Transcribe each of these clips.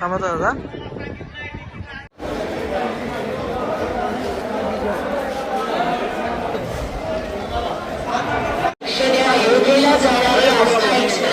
थांबवता दादा अयोध्येला जाणारी आस्था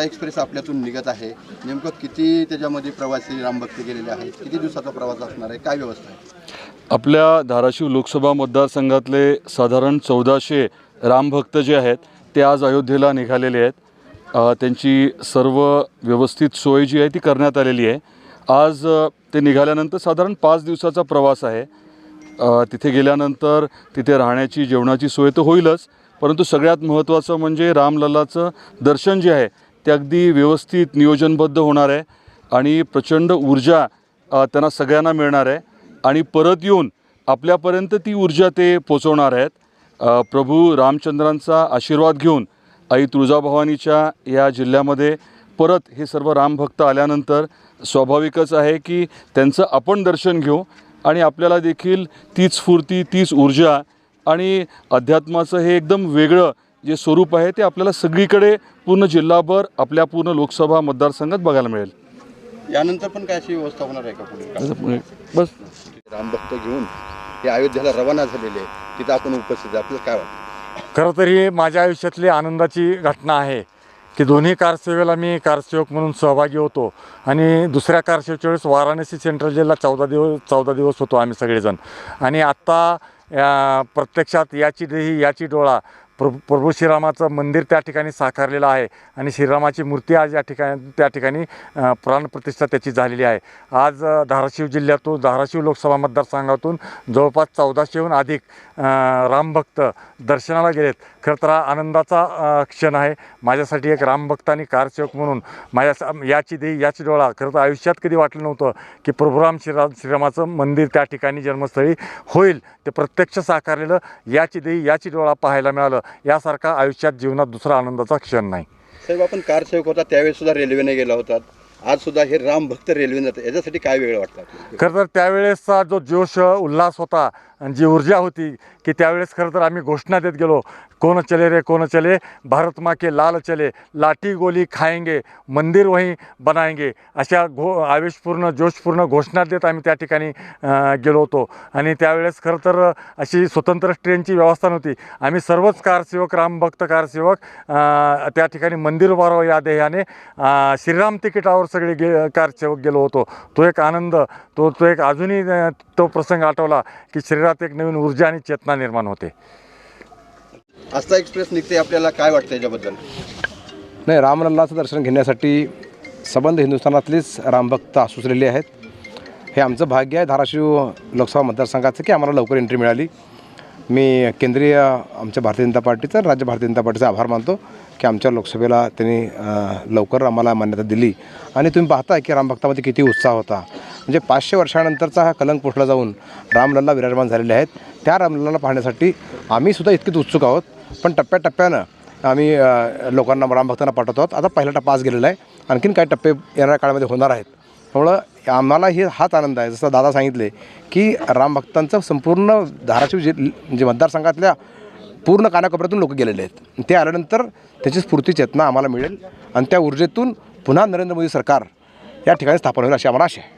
एक एक्सप्रेस आपल्यातून निघत आहे. नेमकं किती त्याच्यामध्ये प्रवासी रामभक्ती गेलेले आहेत? किती दिवसाचा प्रवास असणार आहे? काय व्यवस्था आहे? आपल्या धाराशिव लोकसभा मतदारसंघातले साधारण चौदाशे रामभक्त जे आहेत ते आज अयोध्येला निघालेले आहेत. त्यांची सर्व व्यवस्थित सोय जी आहे ती करण्यात आलेली आहे. आज ते निघाल्यानंतर साधारण पाच दिवसाचा प्रवास आहे. तिथे गेल्यानंतर तिथे राहण्याची जेवणाची सोय तर होईलच परंतु सगळ्यात महत्त्वाचं म्हणजे रामलल्लाचं दर्शन जे आहे ते अगदी व्यवस्थित नियोजनबद्ध होणार आहे आणि प्रचंड ऊर्जा त्यांना सगळ्यांना मिळणार आहे. आणि परत येऊन आपल्यापर्यंत ती ऊर्जा ते पोचवणार आहेत. प्रभू रामचंद्रांचा आशीर्वाद घेऊन आई तुळजाभवानीच्या या जिल्ह्यामध्ये परत हे सर्व रामभक्त आल्यानंतर स्वाभाविकच आहे की त्यांचं आपण दर्शन घेऊ आणि आपल्याला देखील तीच स्फूर्ती तीच ऊर्जा आणि अध्यात्माचं हे एकदम वेगळं जे स्वरूप आहे ते आपल्याला सगळीकडे पूर्ण जिल्हाभर आपल्या पूर्ण लोकसभा मतदारसंघात बघायला मिळेल. यानंतर पण काय अशी व्यवस्था होणार आहे का पुढे? बस. रामभक्त घेऊन हे अयोध्येला रवाना झालेले तिथं आपण उपस्थित आहे आपल्याला काय वाटतं? खरं तर ही माझ्या आयुष्यातली आनंदाची घटना आहे की दोन्ही कारसेवेला मी कारसेवक म्हणून सहभागी होतो आणि दुसऱ्या कारसेवेच्या वेळेस वाराणसी सेंट्रल जेलला चौदा दिवस चौदा दिवस होतो आम्ही सगळेजण. आणि आत्ता या प्रत्यक्षात याची देही याची डोळा प्रभू प्रभू श्रीरामाचं मंदिर त्या ठिकाणी साकारलेलं आहे आणि श्रीरामाची मूर्ती आज या ठिकाणी त्या ठिकाणी प्राणप्रतिष्ठा त्याची झालेली आहे. आज धाराशिव जिल्ह्यातून धाराशिव लोकसभा मतदारसंघातून जवळपास चौदाशेहून अधिक रामभक्त दर्शनाला गेलेत. खरं तर हा आनंदाचा क्षण आहे. माझ्यासाठी एक रामभक्त आणि कारसेवक म्हणून माझ्या याची देही याची डोळा खरं तर आयुष्यात कधी वाटलं नव्हतं की प्रभुराम श्रीराम श्रीरामाचं मंदिर त्या ठिकाणी जन्मस्थळी होईल. ते प्रत्यक्ष साकारलेलं याची देही याची डोळा पाहायला मिळालं. यासारखा आयुष्यात जीवनात दुसरा आनंदाचा क्षण नाही. साहेब आपण कारसेवक होता त्यावेळेस सुद्धा रेल्वेने गेला होतात. आज सुद्धा हे रामभक्त रेल्वे जातात. याच्यासाठी काय वेगळं वाटतं खरं तर त्यावेळेसचा जो जोश उल्हास होता आणि जी ऊर्जा होती की त्यावेळेस खरं तर आम्ही घोषणा देत गेलो. कोण चले रे कोण चले? भारत माँ के लाल चले. लाठी गोली खाएंगे मंदिर वहीं बनाएंगे अशा घो आवेशपूर्ण जोशपूर्ण घोषणा देत आम्ही त्या ठिकाणी गेलो होतो. आणि त्यावेळेस खरं तर अशी स्वतंत्र ट्रेनची व्यवस्था नव्हती. आम्ही सर्वच कारसेवक रामभक्त कारसेवक त्या ठिकाणी मंदिर उभारावं या ध्येयाने श्रीराम तिकिटावर सगळे गे कारसेवक गेलो होतो. तो एक आनंद तो तो एक अजूनही तो प्रसंग आठवला की शरीरात एक नवीन ऊर्जा आणि चेतना निर्माण होते. आस्था एक्सप्रेस निघते आपल्याला काय वाटतं याच्याबद्दल? नाही रामलल्लाचं दर्शन घेण्यासाठी सबंध हिंदुस्थानातलीच रामभक्त सुचलेले आहेत. हे आमचं भाग्य आहे धाराशिव लोकसभा मतदारसंघाचं की आम्हाला लवकर एंट्री मिळाली. मी केंद्रीय आमच्या भारतीय जनता पार्टीचा राज्य भारतीय जनता पार्टीचा आभार मानतो की आमच्या लोकसभेला त्यांनी लवकर आम्हाला मान्यता दिली. आणि तुम्ही पाहता की रामभक्तामध्ये किती उत्साह होता. म्हणजे पाचशे वर्षानंतरचा हा कलंक पुसला जाऊन रामलल्ला विराजमान झालेले आहेत. त्या रामलल्लाला पाहण्यासाठी आम्हीसुद्धा इतकीच उत्सुक आहोत. पण टप्प्याटप्प्यानं आम्ही लोकांना रामभक्तांना पाठवतो आहोत. आता पहिला टप्पा आज गेलेला आहे. आणखीन काही टप्पे येणाऱ्या काळामध्ये होणार आहेत. त्यामुळं आम्हाला हे हाच आनंद आहे. जसं दादा सांगितले की रामभक्तांचं संपूर्ण धाराशिव जि म्हणजे मतदारसंघातल्या पूर्ण कानाकोपऱ्यातून लोक गेलेले आहेत. ते आल्यानंतर त्याची स्फूर्ती चेतना आम्हाला मिळेल आणि त्या ऊर्जेतून पुन्हा नरेंद्र मोदी सरकार या ठिकाणी स्थापन होईल अशी आम्हाला आशा आहे.